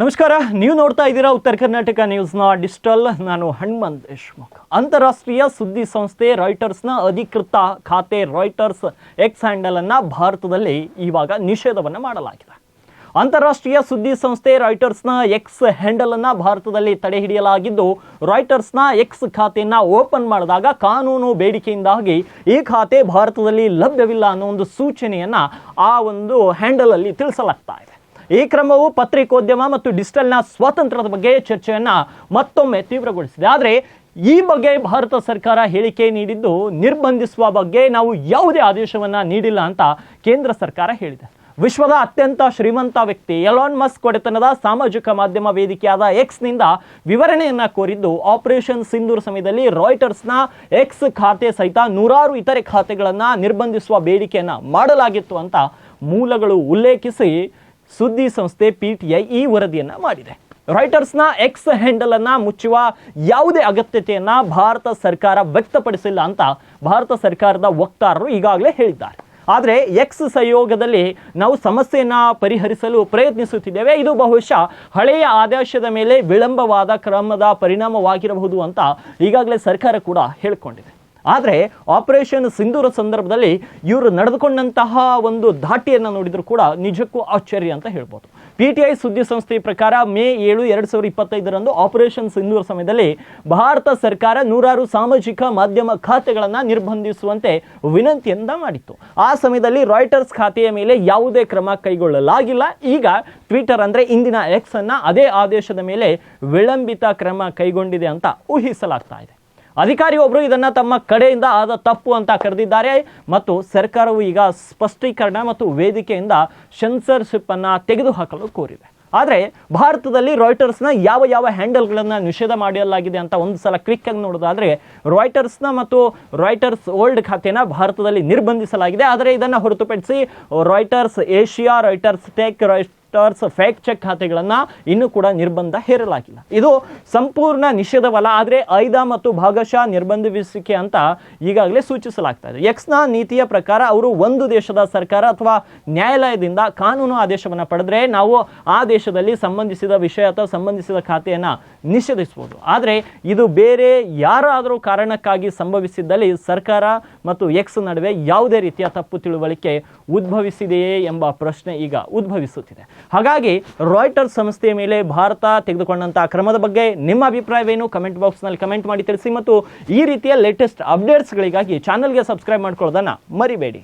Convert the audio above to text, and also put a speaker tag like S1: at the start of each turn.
S1: ನಮಸ್ಕಾರ. ನೀವು ನೋಡ್ತಾ ಇದ್ದೀರಾ ಉತ್ತರ ಕರ್ನಾಟಕ ನ್ಯೂಸ್ನ ಡಿಜಿಟಲ್. ನಾನು ಹಣ್ಮಂತ್ ದೇಶ್ಮುಖ್. ಅಂತಾರಾಷ್ಟ್ರೀಯ ಸುದ್ದಿ ಸಂಸ್ಥೆ ರಾಯ್ಟರ್ಸ್ನ ಅಧಿಕೃತ ಖಾತೆ ರಾಯ್ಟರ್ಸ್ ಎಕ್ಸ್ ಹ್ಯಾಂಡಲ್ ಅನ್ನ ಭಾರತದಲ್ಲಿ ಇವಾಗ ನಿಷೇಧವನ್ನು ಮಾಡಲಾಗಿದೆ. ಅಂತಾರಾಷ್ಟ್ರೀಯ ಸುದ್ದಿ ಸಂಸ್ಥೆ ರಾಯ್ಟರ್ಸ್ನ ಎಕ್ಸ್ ಹ್ಯಾಂಡಲ್ ಅನ್ನ ಭಾರತದಲ್ಲಿ ತಡೆ ಹಿಡಿಯಲಾಗಿದ್ದು ರಾಯ್ಟರ್ಸ್ನ ಎಕ್ಸ್ ಖಾತೆಯನ್ನು ಓಪನ್ ಮಾಡಿದಾಗ ಕಾನೂನು ಬೇಡಿಕೆಯಿಂದಾಗಿ ಈ ಖಾತೆ ಭಾರತದಲ್ಲಿ ಲಭ್ಯವಿಲ್ಲ ಅನ್ನೋ ಒಂದು ಸೂಚನೆಯನ್ನ ಆ ಒಂದು ಹ್ಯಾಂಡಲ್ ಅಲ್ಲಿ ತಿಳಿಸಲಾಗ್ತಾ ಇದೆ. ಈ ಕ್ರಮವು ಪತ್ರಿಕೋದ್ಯಮ ಮತ್ತು ಡಿಜಿಟಲ್ನ ಸ್ವಾತಂತ್ರ್ಯದ ಬಗ್ಗೆ ಚರ್ಚೆಯನ್ನು ಮತ್ತೊಮ್ಮೆ ತೀವ್ರಗೊಳಿಸಿದೆ. ಆದರೆ ಈ ಬಗ್ಗೆ ಭಾರತ ಸರ್ಕಾರ ಹೇಳಿಕೆ ನೀಡಿದ್ದು ನಿರ್ಬಂಧಿಸುವ ಬಗ್ಗೆ ನಾವು ಯಾವುದೇ ಆದೇಶವನ್ನು ನೀಡಿಲ್ಲ ಅಂತ ಕೇಂದ್ರ ಸರ್ಕಾರ ಹೇಳಿದೆ. ವಿಶ್ವದ ಅತ್ಯಂತ ಶ್ರೀಮಂತ ವ್ಯಕ್ತಿ ಎಲಾನ್ ಮಸ್ಕ್ ಒಡೆತನದ ಸಾಮಾಜಿಕ ಮಾಧ್ಯಮ ವೇದಿಕೆಯಾದ ಎಕ್ಸ್ನಿಂದ ವಿವರಣೆಯನ್ನು ಕೋರಿದ್ದು, ಆಪರೇಷನ್ ಸಿಂಧೂರ್ ಸಮಯದಲ್ಲಿ ರಾಯ್ಟರ್ಸ್ನ ಎಕ್ಸ್ ಖಾತೆ ಸಹಿತ ನೂರಾರು ಇತರೆ ಖಾತೆಗಳನ್ನು ನಿರ್ಬಂಧಿಸುವ ಬೇಡಿಕೆಯನ್ನು ಮಾಡಲಾಗಿತ್ತು ಅಂತ ಮೂಲಗಳು ಉಲ್ಲೇಖಿಸಿ ಸುದ್ದಿ ಸಂಸ್ಥೆ ಪಿಟಿಐ ಈ ವರದಿಯನ್ನ ಮಾಡಿದೆ. ರೈಟರ್ಸ್ನ ಎಕ್ಸ್ ಹ್ಯಾಂಡಲ್ ಅನ್ನ ಮುಚ್ಚುವ ಯಾವುದೇ ಅಗತ್ಯತೆಯನ್ನ ಭಾರತ ಸರ್ಕಾರ ವ್ಯಕ್ತಪಡಿಸಿಲ್ಲ ಅಂತ ಭಾರತ ಸರ್ಕಾರದ ವಕ್ತಾರರು ಈಗಾಗಲೇ ಹೇಳಿದ್ದಾರೆ. ಆದರೆ ಎಕ್ಸ್ ಸಹಯೋಗದಲ್ಲಿ ನಾವು ಸಮಸ್ಯೆಯನ್ನ ಪರಿಹರಿಸಲು ಪ್ರಯತ್ನಿಸುತ್ತಿದ್ದೇವೆ. ಇದು ಬಹುಶಃ ಹಳೆಯ ಆದೇಶದ ಮೇಲೆ ವಿಳಂಬವಾದ ಕ್ರಮದ ಪರಿಣಾಮವಾಗಿರಬಹುದು ಅಂತ ಈಗಾಗಲೇ ಸರ್ಕಾರ ಕೂಡ ಹೇಳಿಕೊಂಡಿದೆ. ಆದರೆ ಆಪರೇಷನ್ ಸಿಂಧೂರ ಸಂದರ್ಭದಲ್ಲಿ ಇವರು ನಡೆದುಕೊಂಡಂತಹ ಒಂದು ಧಾಟಿಯನ್ನು ನೋಡಿದರೂ ಕೂಡ ನಿಜಕ್ಕೂ ಆಶ್ಚರ್ಯ ಅಂತ ಹೇಳ್ಬೋದು. ಪಿ ಟಿ ಐ ಸುದ್ದಿ ಸಂಸ್ಥೆಯ ಪ್ರಕಾರ ಮೇ ಏಳು ಎರಡು ಸಾವಿರದ ಇಪ್ಪತ್ತೈದರಂದು ಆಪರೇಷನ್ ಸಿಂಧೂರ ಸಮಯದಲ್ಲಿ ಭಾರತ ಸರ್ಕಾರ ನೂರಾರು ಸಾಮಾಜಿಕ ಮಾಧ್ಯಮ ಖಾತೆಗಳನ್ನು ನಿರ್ಬಂಧಿಸುವಂತೆ ವಿನಂತಿಯಿಂದ ಮಾಡಿತ್ತು. ಆ ಸಮಯದಲ್ಲಿ ರಾಯ್ಟರ್ಸ್ ಖಾತೆಯ ಮೇಲೆ ಯಾವುದೇ ಕ್ರಮ ಕೈಗೊಳ್ಳಲಾಗಿಲ್ಲ. ಈಗ ಟ್ವಿಟರ್ ಅಂದರೆ ಇಂದಿನ ಎಕ್ಸ್ ಅನ್ನ ಅದೇ ಆದೇಶದ ಮೇಲೆ ವಿಳಂಬಿತ ಕ್ರಮ ಕೈಗೊಂಡಿದೆ ಅಂತ ಊಹಿಸಲಾಗ್ತಾ ಇದೆ. ಅಧಿಕಾರಿಯೊಬ್ಬರು ಇದನ್ನ ತಮ್ಮ ಕಡೆಯಿಂದ ಆದ ತಪ್ಪು ಅಂತ ಕರೆದಿದ್ದಾರೆ. ಮತ್ತು ಸರ್ಕಾರವು ಈಗ ಸ್ಪಷ್ಟೀಕರಣ ಮತ್ತು ವೇದಿಕೆಯಿಂದ ಸೆನ್ಸರ್ಶಿಪ್ ಅನ್ನ ತೆಗೆದುಹಾಕಲು ಕೋರಿದೆ. ಆದರೆ ಭಾರತದಲ್ಲಿ ರಾಯ್ಟರ್ಸ್ನ ಯಾವ ಯಾವ ಹ್ಯಾಂಡಲ್ಗಳನ್ನು ನಿಷೇಧ ಮಾಡಲಾಗಿದೆ ಅಂತ ಒಂದು ಸಲ ಕ್ಲಿಕ್ ಆಗಿ ನೋಡೋದಾದ್ರೆ ರಾಯ್ಟರ್ಸ್ನ ಮತ್ತು ರಾಯ್ಟರ್ಸ್ ಓಲ್ಡ್ ಖಾತೆನ ಭಾರತದಲ್ಲಿ ನಿರ್ಬಂಧಿಸಲಾಗಿದೆ. ಆದರೆ ಇದನ್ನು ಹೊರತುಪಡಿಸಿ Reuters Asia Reuters Tech Reuters Fact Check ಖಾತೆಗಳನ್ನು ಇನ್ನೂ ಕೂಡ ನಿರ್ಬಂಧ ಹೇರಲಾಗಿಲ್ಲ. ಇದು ಸಂಪೂರ್ಣ ನಿಷೇಧವಲ್ಲ, ಆದರೆ ಐದ ಮತ್ತು ಭಾಗಶಃ ನಿರ್ಬಂಧಿಸುವಿಕೆ ಅಂತ ಈಗಾಗಲೇ ಸೂಚಿಸಲಾಗ್ತಾ ಇದೆ. ಎಕ್ಸ್ನ ನೀತಿಯ ಪ್ರಕಾರ ಅವರು ಒಂದು ದೇಶದ ಸರ್ಕಾರ ಅಥವಾ ನ್ಯಾಯಾಲಯದಿಂದ ಕಾನೂನು ಆದೇಶವನ್ನು ಪಡೆದ್ರೆ ನಾವು ಆ ದೇಶದಲ್ಲಿ ಸಂಬಂಧಿಸಿದ ವಿಷಯ ಅಥವಾ ಸಂಬಂಧಿಸಿದ ಖಾತೆಯನ್ನು ನಿಷೇಧಿಸಬಹುದು. ಆದರೆ ಇದು ಬೇರೆ ಯಾರಾದರೂ ಕಾರಣಕ್ಕಾಗಿ ಸಂಭವಿಸಿದ್ದಲ್ಲಿ ಸರ್ಕಾರ ಮತ್ತು ಎಕ್ಸ್ ನಡುವೆ ಯಾವುದೇ ರೀತಿಯ ತಪ್ಪು ತಿಳುವಳಿಕೆ ಉದ್ಭವಿಸಿದೆಯೇ ಎಂಬ ಪ್ರಶ್ನೆ ಈಗ ಉದ್ಭವಿಸುತ್ತಿದೆ. ಹಾಗಾಗಿ ರಾಯ್ಟರ್ ಸಂಸ್ಥೆಯ ಮೇಲೆ ಭಾರತ ತೆಗೆದುಕೊಂಡಂತಹ ಕ್ರಮದ ಬಗ್ಗೆ ನಿಮ್ಮ ಅಭಿಪ್ರಾಯವೇನು? ಕಮೆಂಟ್ ಬಾಕ್ಸ್ನಲ್ಲಿ ಕಮೆಂಟ್ ಮಾಡಿ ತಿಳಿಸಿ ಮತ್ತು ಈ ರೀತಿಯ ಲೇಟೆಸ್ಟ್ ಅಪ್ಡೇಟ್ಸ್ಗಳಿಗಾಗಿ ಚಾನಲ್ಗೆ ಸಬ್ಸ್ಕ್ರೈಬ್ ಮಾಡ್ಕೊಳ್ಳೋದನ್ನು ಮರಿಬೇಡಿ.